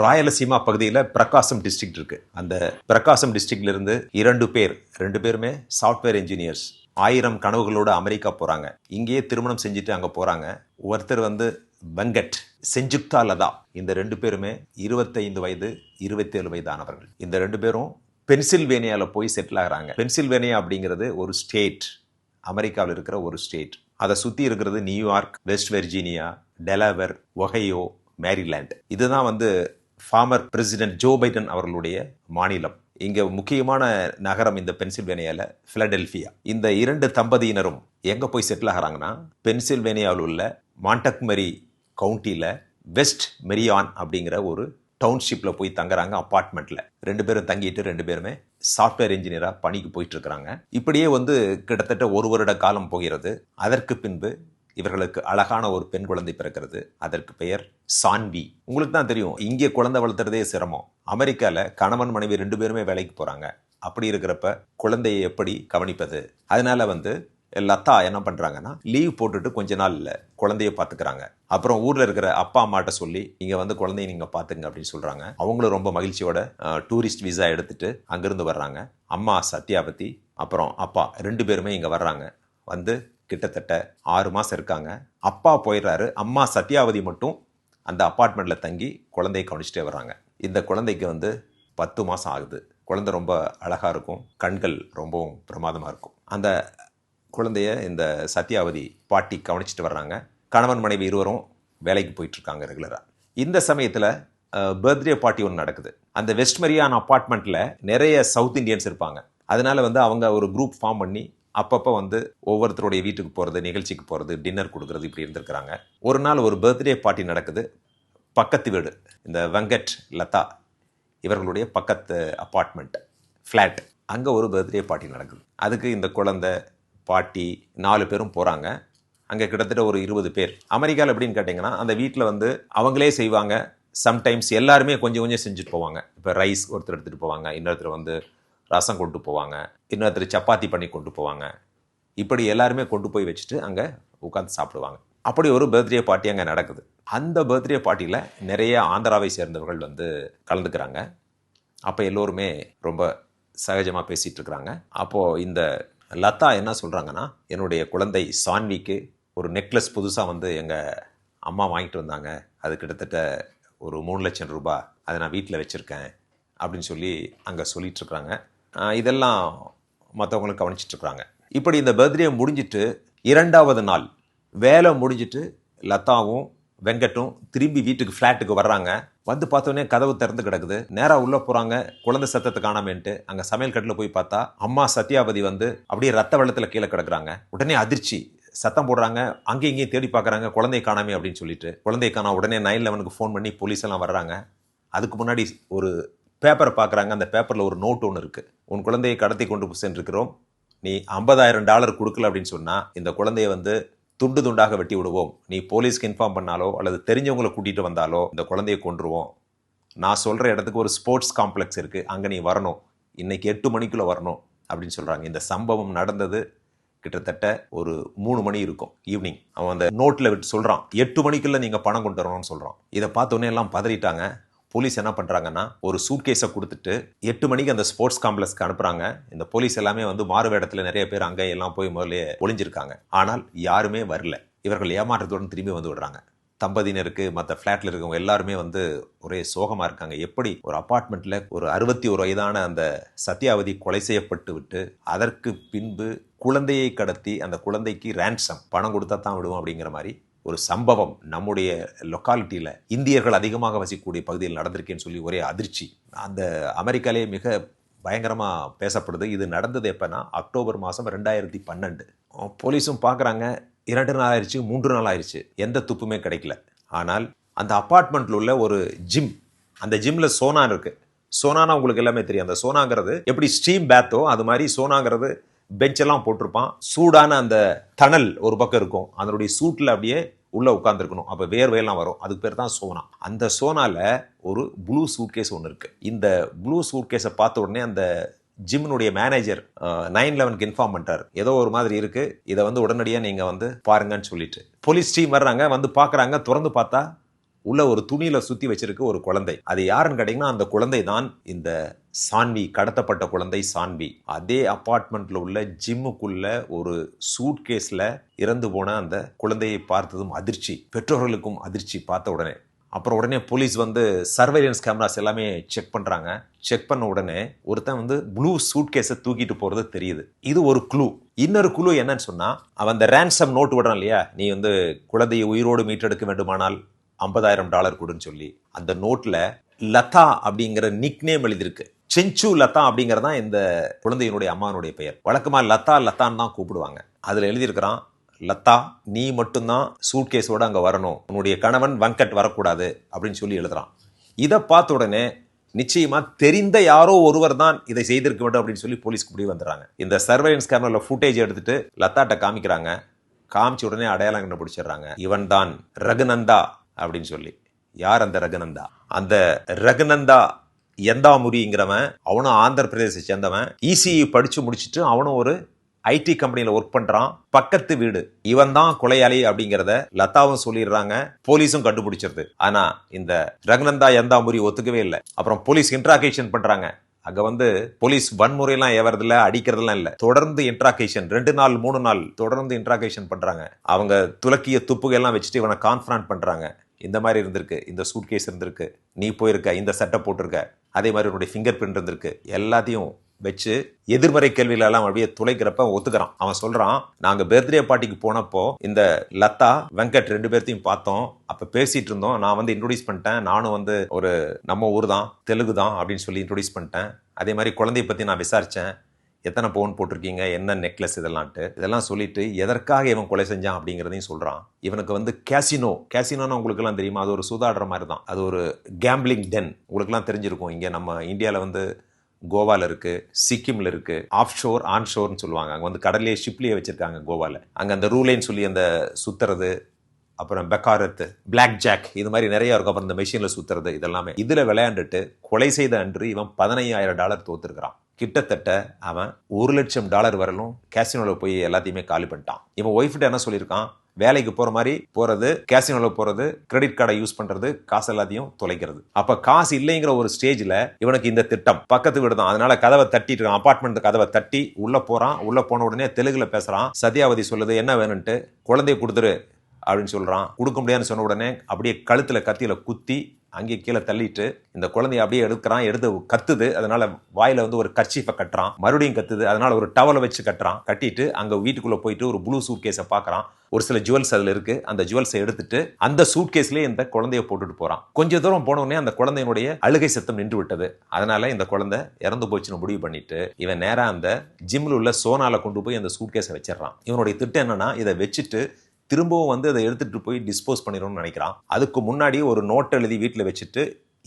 ராயலசீமா பகுதியில் பிரகாசம் டிஸ்ட்ரிக்ட் இருக்கு. அந்த பிரகாசம் டிஸ்ட்ரிக்ட்ல இருந்து இரண்டு பேர் ரெண்டு பேருமே சாஃப்ட்வேர் இன்ஜினியர்ஸ் ஆயிரம் கனவுகளோட அமெரிக்கா போறாங்க. இங்கேயே திருமணம் செஞ்சுட்டு அங்க போறாங்க. ஒருத்தர் வந்து வெங்கட் செஞ்சுக்தா லதா. இந்த ரெண்டு பேருமே இருபத்தைந்து வயது இருபத்தேழு வயதானவர்கள். இந்த ரெண்டு பேரும் பென்சில்வேனியாவில் போய் செட்டில் ஆகிறாங்க. பென்சில்வேனியா அப்படிங்கிறது ஒரு ஸ்டேட் அமெரிக்காவில் இருக்கிற ஒரு ஸ்டேட் அதை சுற்றி இருக்கிறது New York West Virginia Delaware Ohio Maryland. இதுதான் வந்து ஃபார்மர் பிரசிடென்ட் ஜோ பைடன் அவர்களுடைய மாநிலம். இங்கே முக்கியமான நகரம் இந்த பென்சில்வேனியாவில் ஃபிலடெல்ஃபியா இந்த இரண்டு தம்பதியினரும் எங்கே போய் செட்டில் ஆகிறாங்கன்னா பென்சில்வேனியாவில் உள்ள மாண்டக்மரி கவுண்டியில் வெஸ்ட் மெரியான் அப்படிங்கிற ஒரு டவுன்ஷிப்பில் போய் தங்குறாங்க அப்பார்ட்மெண்ட்டில் ரெண்டு பேரும் தங்கிட்டு ரெண்டு பேருமே சாஃப்ட்வேர் இன்ஜினியராக பணிக்கு போயிட்டு இருக்கிறாங்க. இப்படியே வந்து கிட்டத்தட்ட ஒரு வருட காலம் போகிறது. அதற்கு பின்பு இவர்களுக்கு அழகான ஒரு பெண் குழந்தை பிறக்கிறது. அதற்கு பெயர் சான்வி. உங்களுக்கு தான் தெரியும் இங்கே குழந்தை வளர்த்துறதே சிரமம். அமெரிக்கால கணவன் மனைவி ரெண்டு பேருமே வேலைக்கு போறாங்க. அப்படி இருக்கிறப்ப குழந்தையை எப்படி கவனிப்பது? அதனால வந்து லதா என்ன பண்றாங்கன்னா லீவ் போட்டுட்டு கொஞ்ச நாள் இல்ல குழந்தைய பாத்துக்கிறாங்க அப்புறம் ஊர்ல இருக்கிற அப்பா அம்மாட்ட சொல்லி நீங்க வந்து குழந்தைய நீங்க பாத்துங்க அப்படின்னு சொல்றாங்க. அவங்களும் ரொம்ப மகிழ்ச்சியோட டூரிஸ்ட் விசா எடுத்துட்டு அங்கிருந்து வர்றாங்க. அம்மா சத்யாபதி அப்புறம் அப்பா ரெண்டு பேருமே இங்க வர்றாங்க. வந்து கிட்டத்தட்ட ஆறு மாதம் இருக்காங்க. அப்பா போயிடுறாரு. அம்மா சத்யாவதி மட்டும் அந்த அப்பார்ட்மெண்ட்டில் தங்கி குழந்தையை கவனிச்சிட்டே வர்றாங்க. இந்த குழந்தைக்கு வந்து பத்து மாதம் ஆகுது. குழந்தை ரொம்ப அழகாக இருக்கும். கண்கள் ரொம்பவும் பிரமாதமாக இருக்கும். அந்த குழந்தைய இந்த சத்யாவதி பாட்டி கவனிச்சிட்டு வர்றாங்க. கணவன் மனைவி இருவரும் வேலைக்கு போயிட்டுருக்காங்க ரெகுலராக இந்த சமயத்தில் பர்த்டே பார்ட்டி ஒன்று நடக்குது. அந்த வெஸ்ட் மரியான் அப்பார்ட்மெண்ட்டில் நிறைய சவுத் இந்தியன்ஸ் இருப்பாங்க. அதனால் வந்து அவங்க ஒரு குரூப் ஃபார்ம் பண்ணி அப்பப்போ வந்து ஒவ்வொருத்தருடைய வீட்டுக்கு போகிறது நிகழ்ச்சிக்கு போகிறது டின்னர் கொடுக்குறது இப்படி இருந்திருக்கிறாங்க. ஒரு நாள் ஒரு பர்த்டே பார்ட்டி நடக்குது. பக்கத்து வீடு இந்த வெங்கட் லதா இவர்களுடைய பக்கத்து அப்பார்ட்மெண்ட் ஃப்ளாட் அங்கே ஒரு பர்த்டே பார்ட்டி நடக்குது. அதுக்கு இந்த குழந்தை பாட்டி நாலு பேரும் போகிறாங்க அங்கே கிட்டத்தட்ட ஒரு இருபது பேர். அமெரிக்காவில் எப்படின்னு கேட்டிங்கன்னா அந்த வீட்டில் வந்து அவங்களே செய்வாங்க. சம்டைம்ஸ் எல்லாருமே கொஞ்சம் கொஞ்சம் செஞ்சுட்டு போவாங்க. இப்போ ரைஸ் ஒருத்தர் எடுத்துகிட்டு போவாங்க இன்னொருத்தர் வந்து ரசம் கொண்டு போவாங்க. இன்னொருத்தர் சப்பாத்தி பண்ணி கொண்டு போவாங்க. இப்படி எல்லாருமே கொண்டு போய் வச்சுட்டு அங்கே உட்காந்து சாப்பிடுவாங்க. அப்படி ஒரு பர்த்டே பார்ட்டி அங்கே நடக்குது. அந்த பர்த்டே பார்ட்டியில் நிறைய ஆந்திராவை சேர்ந்தவர்கள் வந்து கலந்துக்கிறாங்க. அப்போ எல்லோருமே ரொம்ப சகஜமாக பேசிகிட்டு இருக்கிறாங்க. அப்போது இந்த லதா என்ன சொல்கிறாங்கன்னா என்னுடைய குழந்தை சான்விக்கு ஒரு நெக்லஸ் புதுசாக வந்து எங்கள் அம்மா வாங்கிட்டு வந்தாங்க. அது கிட்டத்தட்ட ஒரு மூணு லட்சம் ரூபாய். அதை நான் வீட்டில் வச்சுருக்கேன். அப்படின்னு சொல்லி அங்கே சொல்லிகிட்ருக்குறாங்க இதெல்லாம் மற்றவங்களும் கவனிச்சிட்டு இருக்கிறாங்க இப்படி இந்த பர்த்டே முடிஞ்சிட்டு இரண்டாவது நாள் வேலை முடிஞ்சிட்டு லதாவும் வெங்கட்டும் திரும்பி வீட்டுக்கு ஃப்ளாட்டுக்கு வர்றாங்க. வந்து பார்த்தோன்னே கதவு திறந்து கிடக்குது. நேராக உள்ளே போகிறாங்க குழந்தை சத்தத்தை காணாமேன்ட்டு அங்கே சமையல் கட்டில் போய் பார்த்தா அம்மா சத்யாவதி வந்து அப்படியே ரத்த வெள்ளத்தில் கீழே கிடக்குறாங்க. உடனே அதிர்ச்சி. சத்தம் போடுறாங்க. அங்கேயும் இங்கேயும் தேடி பார்க்குறாங்க. குழந்தை காணாமே அப்படின்னு சொல்லிட்டு. குழந்தை காணா உடனே நைன் லெவனுக்கு ஃபோன் பண்ணி போலீஸ் எல்லாம் வர்றாங்க. அதுக்கு முன்னாடி ஒரு பேப்பரை பார்க்குறாங்க. அந்த பேப்பரில் ஒரு நோட் ஒன்று இருக்குது உன் குழந்தையை கடத்தி கொண்டு சென்றிருக்கிறோம். நீ ஐம்பதாயிரம் டாலர் கொடுக்கல அப்படின்னு சொன்னால் இந்த குழந்தைய வந்து துண்டு துண்டாக வெட்டி விடுவோம். நீ போலீஸ்க்கு இன்ஃபார்ம் பண்ணாலோ அல்லது தெரிஞ்சவங்களை கூட்டிகிட்டு வந்தாலோ இந்த குழந்தைய கொண்டுருவோம் நான் சொல்கிற இடத்துக்கு ஒரு ஸ்போர்ட்ஸ் காம்ப்ளெக்ஸ் இருக்குது அங்கே நீ வரணும். இன்றைக்கி எட்டு மணிக்குள்ளே வரணும் அப்படின்னு சொல்கிறாங்க இந்த சம்பவம் நடந்தது கிட்டத்தட்ட ஒரு மூணு மணி இருக்கும். ஈவினிங். அவன் அந்த நோட்டில் விட்டு சொல்கிறான் எட்டு மணிக்குள்ளே நீங்கள் பணம் கொண்டு வரணும்னு சொல்கிறான் இதை பார்த்தோன்னே எல்லாம் பதறிட்டாங்க. போலீஸ் என்ன பண்ணுறாங்கன்னா ஒரு சூட்கேஸை கொடுத்துட்டு எட்டு மணிக்கு அந்த ஸ்போர்ட்ஸ் காம்ப்ளெக்ஸ்க்கு அனுப்புகிறாங்க இந்த போலீஸ் எல்லாமே வந்து மாறு வேடத்தில் நிறைய பேர் அங்கே எல்லாம் போய் முதல்ல ஒளிஞ்சிருக்காங்க. ஆனால் யாருமே வரல. இவர்கள் ஏமாற்றத்துடன் திரும்பி வந்து விடுறாங்க. தம்பதியினருக்கு மற்ற ஃப்ளாட்டில் இருக்கவங்க எல்லாருமே வந்து ஒரே சோகமாக இருக்காங்க. எப்படி ஒரு அப்பார்ட்மெண்ட்டில் ஒரு அறுபத்தி ஒரு வயதான அந்த சத்யாவதி கொலை செய்யப்பட்டு விட்டு அதற்கு பின்பு குழந்தையை கடத்தி அந்த குழந்தைக்கு ரேன்சம் பணம் கொடுத்தா தான் விடுவோம் அப்படிங்கிற மாதிரி ஒரு சம்பவம் நம்முடைய லொக்காலிட்டியில் இந்தியர்கள் அதிகமாக வசிக்கக்கூடிய பகுதியில் நடந்திருக்கேன்னு சொல்லி ஒரே அதிர்ச்சி. அந்த அமெரிக்காலே மிக பயங்கரமாக பேசப்படுது. இது நடந்தது எப்போனா அக்டோபர் மாதம் ரெண்டாயிரத்தி பன்னெண்டு. போலீஸும் பார்க்குறாங்க இரண்டு நாள் ஆயிடுச்சு மூன்று நாள் ஆயிடுச்சு எந்த துப்புமே கிடைக்கல. ஆனால் அந்த அப்பார்ட்மெண்ட்டில் உள்ள ஒரு ஜிம் அந்த ஜிம்மில் சோனா இருக்குது சோனானா உங்களுக்கு எல்லாமே தெரியும். அந்த சோனாங்கிறது எப்படி ஸ்டீம் பேத்தோ அது மாதிரி சோனாங்கிறது பெஞ்செல்லாம் போட்டிருப்பான். சூடான அந்த தணல் ஒரு பக்கம் இருக்கும். அதனுடைய சூட்டில் அப்படியே உள்ளே உட்காந்துருக்கணும் அப்போ வேர்வையெல்லாம் வரும். அதுக்கு பேர் தான் சோனா. அந்த சோனாவில் ஒரு ப்ளூ சூட்கேஸ் ஒன்று இருக்குது இந்த ப்ளூ சூட்கேஸை பார்த்த உடனே அந்த ஜிம்னுடைய மேனேஜர் நைன் லெவனுக்கு இன்ஃபார்ம் பண்ணிட்டார். ஏதோ ஒரு மாதிரி இருக்குது இதை வந்து உடனடியாக நீங்கள் வந்து பாருங்கன்னு சொல்லிட்டு. போலீஸ் டீம் வர்றாங்க வந்து பார்க்குறாங்க. திறந்து பார்த்தா உள்ள ஒரு துணியில சுத்தி வச்சிருக்க ஒரு குழந்தை. அது யாருன்னு கேட்டீங்கன்னா அந்த குழந்தை தான் இந்த சான்வி கடத்தப்பட்ட குழந்தை சான்வி அதே அப்பார்ட்மெண்ட்ல உள்ள ஜிம்முக்குள்ள ஒரு சூட் கேஸ்ல இறந்து போன அந்த குழந்தையை பார்த்ததும் அதிர்ச்சி. பெற்றோர்களுக்கும் அதிர்ச்சி பார்த்த உடனே. அப்புறம் உடனே போலீஸ் வந்து சர்வைலன்ஸ் கேமராஸ் எல்லாமே செக் பண்றாங்க. செக் பண்ண உடனே ஒருத்தன் வந்து ப்ளூ சூட் கேஸை தூக்கிட்டு போறது தெரியுது. இது ஒரு க்ளூ. இன்னொரு குழு என்னன்னு சொன்னா அவன் அந்த ரேன்சம் நோட் விடுறான் இல்லையா? நீ வந்து குழந்தையை உயிரோடு மீட்டெடுக்க வேண்டுமானால் ஐம்பதாயிரம் டாலர் கொடுன்னு சொல்லி அந்த நோட்டில் லதா அப்படிங்கிற நிக் நேம் எழுதியிருக்கு. செஞ்சு லதா அப்படிங்கிறது தான் இந்த குழந்தையினுடைய அம்மானுடைய பெயர். வழக்கமாக லதா லதான்னு தான் கூப்பிடுவாங்க. அதில் எழுதியிருக்கிறான் லதா நீ மட்டும்தான் சூட்கேஸோடு அங்கே வரணும். உன்னுடைய கணவன் வெங்கட் வரக்கூடாது. அப்படின்னு சொல்லி எழுதுறான். இதை பார்த்த உடனே நிச்சயமாக தெரிந்த யாரோ ஒருவர் தான் இதை செய்திருக்க வேண்டும் அப்படின்னு சொல்லி போலீஸ்க்கு முடிவு வந்துடுறாங்க. இந்த சர்வேலன்ஸ் கேமரால ஃபுட்டேஜ் எடுத்துட்டு லத்தாட்ட காமிக்கிறாங்க. காமிச்ச உடனே அடையாளம் கண்டுபிடிச்சிடுறாங்க. இவன் தான் ரகுநந்தா அப்படின்னு சொல்லி. யார் அந்த ரகுநந்தா? அந்த ரகுநந்தா எந்தாமுரிங்கிறவன் அவனும் ஆந்திர பிரதேசத்தை சேர்ந்தவன். இசிஇ படித்து முடிச்சுட்டு அவனும் ஒரு ஐடி கம்பெனியில் ஒர்க் பண்ணுறான் பக்கத்து வீடு. இவன் தான் கொலையாளி அப்படிங்கிறத லதாவும் சொல்லிடுறாங்க. போலீஸும் கண்டுபிடிச்சிருது. ஆனால் இந்த ரகுநந்தா எந்தாமுரி ஒத்துக்கவே இல்லை. அப்புறம் போலீஸ் இன்ட்ராகேஷன் பண்ணுறாங்க அங்க வந்து போலீஸ் வன்முறையெல்லாம் ஏவறதில்ல அடிக்கிறதெல்லாம் இல்ல. தொடர்ந்து இன்ட்ராகேஷன் ரெண்டு நாள் மூணு நாள் தொடர்ந்து இன்ட்ராகேஷன் பண்றாங்க. அவங்க துலக்கிய துப்புகையெல்லாம் வச்சுட்டு இவனை கான்ஃபரன்ட் பண்றாங்க. இந்த மாதிரி இருந்திருக்கு இந்த சூட் கேஸ் இருந்திருக்கு நீ போயிருக்க இந்த சட்டை போட்டிருக்க அதே மாதிரி உன்னுடைய ஃபிங்கர் பிரிண்ட் இருந்திருக்கு. எல்லாத்தையும் வச்சு எதிர்மறை கேள்விகளெல்லாம் அப்படியே துளைக்கிறப்ப ஒத்துக்கிறான். அவன் சொல்றான் நாங்க பர்த்டே பார்ட்டிக்கு போனப்போ இந்த லதா வெங்கட் ரெண்டு பேர்த்தையும் பார்த்தோம். அப்ப பேசிட்டு இருந்தோம். நான் வந்து இன்ட்ரோடியூஸ் பண்ணிட்டேன். நானும் வந்து ஒரு நம்ம ஊர் தான் தெலுங்கு தான் அப்படின்னு சொல்லி இன்ட்ரோடியூஸ் பண்ணிட்டேன். அதே மாதிரி குழந்தைய பத்தி நான் விசாரிச்சேன். எத்தனை பவுன் போட்டிருக்கீங்க என்ன நெக்லஸ் இதெல்லாம்ட்டு இதெல்லாம் சொல்லிட்டு எதற்காக இவன் கொலை செஞ்சான் அப்படிங்கிறதையும் சொல்கிறான் இவனுக்கு வந்து கேசினோ கேசினோன்னு உங்களுக்குலாம் தெரியுமா? அது ஒரு சூதாடுற மாதிரி தான் அது ஒரு கேம்பிளிங் டென் உங்களுக்குலாம் தெரிஞ்சிருக்கும். இங்கே நம்ம இந்தியாவில் வந்து கோவால இருக்குது சிக்கிமில் இருக்குது ஆஃப் ஷோர் ஆன் ஷோர்னு சொல்லுவாங்க. அங்கே வந்து கடல்லே ஷிப்லேயே வச்சுருக்காங்க கோவால. அங்கே அந்த ரூலைன்னு சொல்லி அந்த சுற்றுறது அப்புறம் பெக்காரத்து பிளாக் ஜாக் இது மாதிரி நிறையா இருக்கும். அப்புறம் இந்த மெஷினில் சுற்றுறது இதெல்லாமே. இதில் விளையாண்டுட்டு கொலை செய்த அன்று இவன் பதினையாயிரம் டாலர் தோத்துருக்கிறான். கிட்டத்தட்ட அவன் ஒரு லட்சம் டாலர் வரலும் கேசினோவில் போய் எல்லாத்தையுமே காலி பண்ணிட்டான். இவன் ஒய்ஃப்ட்ட என்ன சொல்லியிருக்கான்? வேலைக்கு போற மாதிரி போறது கேசினோல போறது கிரெடிட் கார்டை யூஸ் பண்றது காசு எல்லாத்தையும் தொலைக்கிறது. அப்ப காசு இல்லைங்கிற ஒரு ஸ்டேஜ்ல இவனுக்கு இந்த திட்டம். பக்கத்து வீடு தான். அதனால கதவை தட்டிட்டு இருக்கான். அபார்ட்மெண்ட் கதவை தட்டி உள்ள போறான். உள்ள போன உடனே தெலுங்குல பேசுறான். சத்யாவதி சொல்லுது என்ன வேணும்ட்டு குழந்தைய கொடுத்துரு. அப்படின்னு சொல்கிறான் கொடுக்க முடியாதுன்னு சொன்ன உடனே அப்படியே கழுத்தில் கத்தியில் குத்தி அங்கே கீழே தள்ளிட்டு இந்த குழந்தைய அப்படியே எடுக்கிறான். எடுத்து கத்துது. அதனால வாயில வந்து ஒரு கர்ச்சீஃபை கட்டுறான். மறுபடியும் கத்துது. அதனால ஒரு டவலை வச்சு கட்டுறான். கட்டிட்டு அங்க வீட்டுக்குள்ள போயிட்டு ஒரு ப்ளூ சூட் கேஸை பார்க்கறான் ஒரு சில ஜுவல்ஸ் அதுல இருக்கு. அந்த ஜுவல்ஸை எடுத்துட்டு அந்த சூட் கேஸ்லயே இந்த குழந்தைய போட்டுட்டு போறான். கொஞ்ச தூரம் போன அந்த குழந்தையினுடைய அழுகை சத்தம் நின்று விட்டது. அதனால இந்த குழந்தை இறந்து போச்சுன்னு முடிவு பண்ணிட்டு இவன் நேரா அந்த ஜிம்ல உள்ள சோனால கொண்டு போய் அந்த சூட் கேஸை வச்சிடறான். இவனுடைய திட்டம் என்னன்னா இதை வச்சுட்டு திரும்பவும் வந்து அதை எடுத்துகிட்டு போய் டிஸ்போஸ் பண்ணிடணும்னு நினைக்கிறான். அதுக்கு முன்னாடி ஒரு நோட் எழுதி வீட்டில் வச்சுட்டு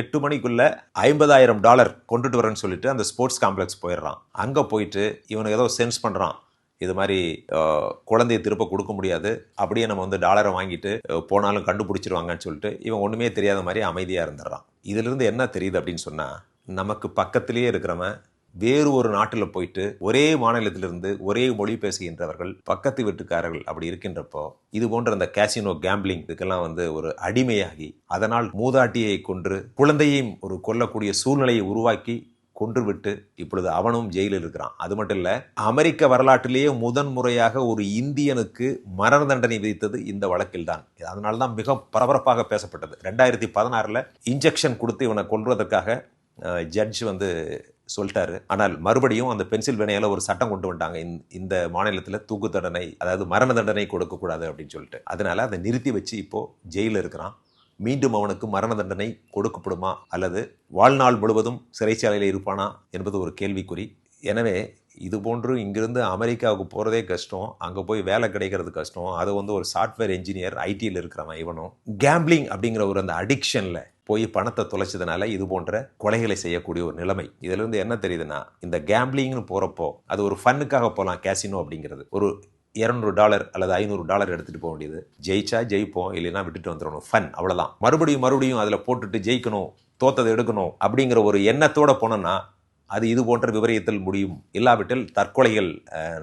எட்டு மணிக்குள்ள ஐம்பதாயிரம் டாலர் கொண்டுட்டு வரேன்னு சொல்லிட்டு அந்த ஸ்போர்ட்ஸ் காம்ப்ளெக்ஸ் போயிடுறான். அங்கே போயிட்டு இவனுக்கு ஏதோ சென்ஸ் பண்ணுறான் இது மாதிரி குழந்தையை குழந்தைய திருப்ப கொடுக்க முடியாது. அப்படியே நம்ம வந்து டாலரை வாங்கிட்டு போனாலும் கண்டுபிடிச்சிருவாங்கன்னு சொல்லிட்டு இவன் ஒன்றுமே தெரியாத மாதிரி அமைதியாக இருந்துடுறான். இதிலிருந்து என்ன தெரியுது அப்படின்னு சொன்னால் நமக்கு பக்கத்திலேயே இருக்கிறவன் வேறு ஒரு நாட்டில் போயிட்டு ஒரே மாநிலத்திலிருந்து ஒரே மொழி பேசுகின்றவர்கள் பக்கத்து வீட்டுக்காரர்கள் அப்படி இருக்கின்றப்போ இது போன்ற அந்த கேசினோ கேம்பிளிங் இதுக்கெல்லாம் வந்து ஒரு அடிமையாகி அதனால் மூதாட்டியை கொன்று குழந்தையையும் ஒரு கொல்லக்கூடிய சூழ்நிலையை உருவாக்கி கொன்றுவிட்டு இப்பொழுது அவனும் ஜெயிலில் இருக்கிறான். அது மட்டும் இல்ல அமெரிக்க வரலாற்றிலேயே முதன் முறையாக ஒரு இந்தியனுக்கு மரண தண்டனை விதித்தது இந்த வழக்கில் தான். அதனால தான் மிக பரபரப்பாக பேசப்பட்டது. ரெண்டாயிரத்தி பதினாறுல இன்ஜெக்ஷன் கொடுத்து இவனை கொள்வதற்காக ஜட்ஜ் வந்து சொல்லிட்டாரு. ஆனால் மறுபடியும் அந்த பென்சில்வேனியால ஒரு சட்டம் கொண்டு வந்துட்டாங்க. இந்த- இந்த மாநிலத்தில் தூக்கு தண்டனை அதாவது மரண தண்டனை கொடுக்கக்கூடாது அப்படின்னு சொல்லிட்டு. அதனால் அதை நிறுத்தி வச்சு இப்போது ஜெயிலில் இருக்கிறான். மீண்டும் அவனுக்கு மரண தண்டனை கொடுக்கப்படுமா? அல்லது வாழ்நாள் முழுவதும் சிறைச்சாலையில் இருப்பானா? என்பது ஒரு கேள்விக்குறி. எனவே இது போன்று இங்கிருந்து அமெரிக்காவுக்கு போகிறதே கஷ்டம். அங்கே போய் வேலை கிடைக்கிறது கஷ்டம். அது வந்து ஒரு சாஃப்ட்வேர் இன்ஜினியர் ஐடியில் இருக்கிறவன் இவனும். கேம்பிளிங் அப்படிங்கிற ஒரு அந்த அடிக்ஷனில் போய் பணத்தை தொலைச்சதுனால இது போன்ற கொலைகளை செய்யக்கூடிய ஒரு நிலைமை. இதிலிருந்து என்ன தெரியுதுன்னா இந்த கேம்பிளிங்னு போகிறப்போ அது ஒரு ஃபன்னுக்காக போகலாம் கேசினோ அப்படிங்கிறது. ஒரு இரநூறு டாலர் அல்லது ஐநூறு டாலர் எடுத்துகிட்டு போக வேண்டியது. ஜெயிச்சா ஜெயிப்போம் இல்லைன்னா விட்டுட்டு வந்துடணும். ஃபன் அவ்வளோதான் மறுபடியும் மறுபடியும் அதில் போட்டுட்டு ஜெயிக்கணும் தோத்ததை எடுக்கணும் அப்படிங்கிற ஒரு எண்ணத்தோட போனோம்னா அது இது போன்ற விபரீதத்தில் முடியும். இல்லாவிட்டால் தற்கொலைகள்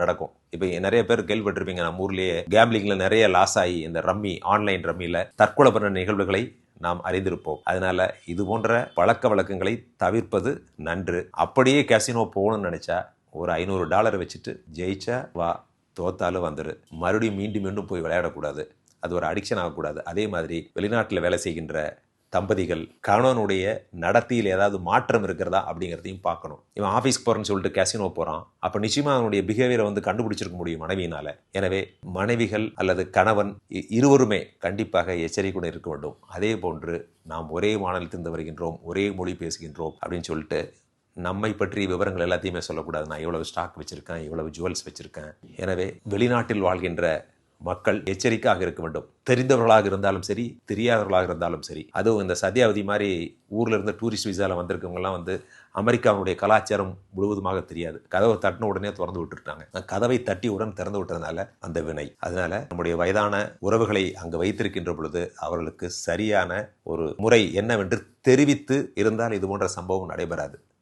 நடக்கும். இப்போ நிறைய பேர் கேள்விப்பட்டிருப்பீங்க நம்ம ஊர்லேயே கேம்லிங்கில் நிறைய லாஸ் ஆகி இந்த ரம்மி ஆன்லைன் ரம்மியில் தற்கொலை பண்ண நிகழ்வுகளை நாம் அறிந்திருப்போம். அதனால இது போன்ற பழக்க வழக்கங்களை தவிர்ப்பது நன்று. அப்படியே கேசினோ போகணும்னு நினச்சா ஒரு ஐநூறு டாலர் வச்சுட்டு ஜெயிச்சா வா தோத்தாலும் வந்துடு மறுபடியும் மீண்டும் மீண்டும் போய் விளையாடக்கூடாது. அது ஒரு அடிக்ஷன் ஆகக்கூடாது. அதே மாதிரி வெளிநாட்டில் வேலை செய்கின்ற தம்பதிகள் கணவனுடைய நடத்தியில் ஏதாவது மாற்றம் இருக்கிறதா அப்படிங்கிறதையும் பார்க்கணும். இவன் ஆஃபீஸ்க்கு போகிறேன்னு சொல்லிட்டு கேசினோ போகிறான் அப்போ நிச்சயமாக அவனுடைய பிஹேவியரை வந்து கண்டுபிடிச்சிருக்க முடியும் மனைவியினால். எனவே மனைவிகள் அல்லது கணவன் இ- இருவருமே கண்டிப்பாக எச்சரிக்கையுடன் இருக்க வேண்டும். அதே போன்று நாம் ஒரே மாநிலத்திலிருந்து வருகின்றோம் ஒரே மொழி பேசுகின்றோம் அப்படின்னு சொல்லிட்டு நம்மை பற்றிய விவரங்கள் எல்லாத்தையுமே சொல்லக்கூடாது. நான் இவ்வளவு ஸ்டாக் வச்சுருக்கேன் இவ்வளவு ஜுவல்ஸ் வச்சுருக்கேன். எனவே வெளிநாட்டில் வாழ்கின்ற மக்கள் எச்சரிக்கையாக இருக்க வேண்டும். தெரிந்தவர்களாக இருந்தாலும் சரி தெரியாதவர்களாக இருந்தாலும் சரி. அதுவும் இந்த சத்யாவதி மாதிரி ஊரில் இருந்து டூரிஸ்ட் விசாவில் வந்திருக்கவங்கலாம் வந்து அமெரிக்காவுடைய கலாச்சாரம் முழுவதுமாக தெரியாது. கதவை தட்டின உடனே திறந்து விட்டுருக்காங்க கதவை தட்டி உடன் திறந்து விட்டதுனால அந்த வினை. அதனால நம்முடைய வயதான உறவுகளை அங்கு வைத்திருக்கின்ற பொழுது அவர்களுக்கு சரியான ஒரு முறை என்னவென்று தெரிவித்து இருந்தால் இது போன்ற சம்பவம் நடைபெறாது.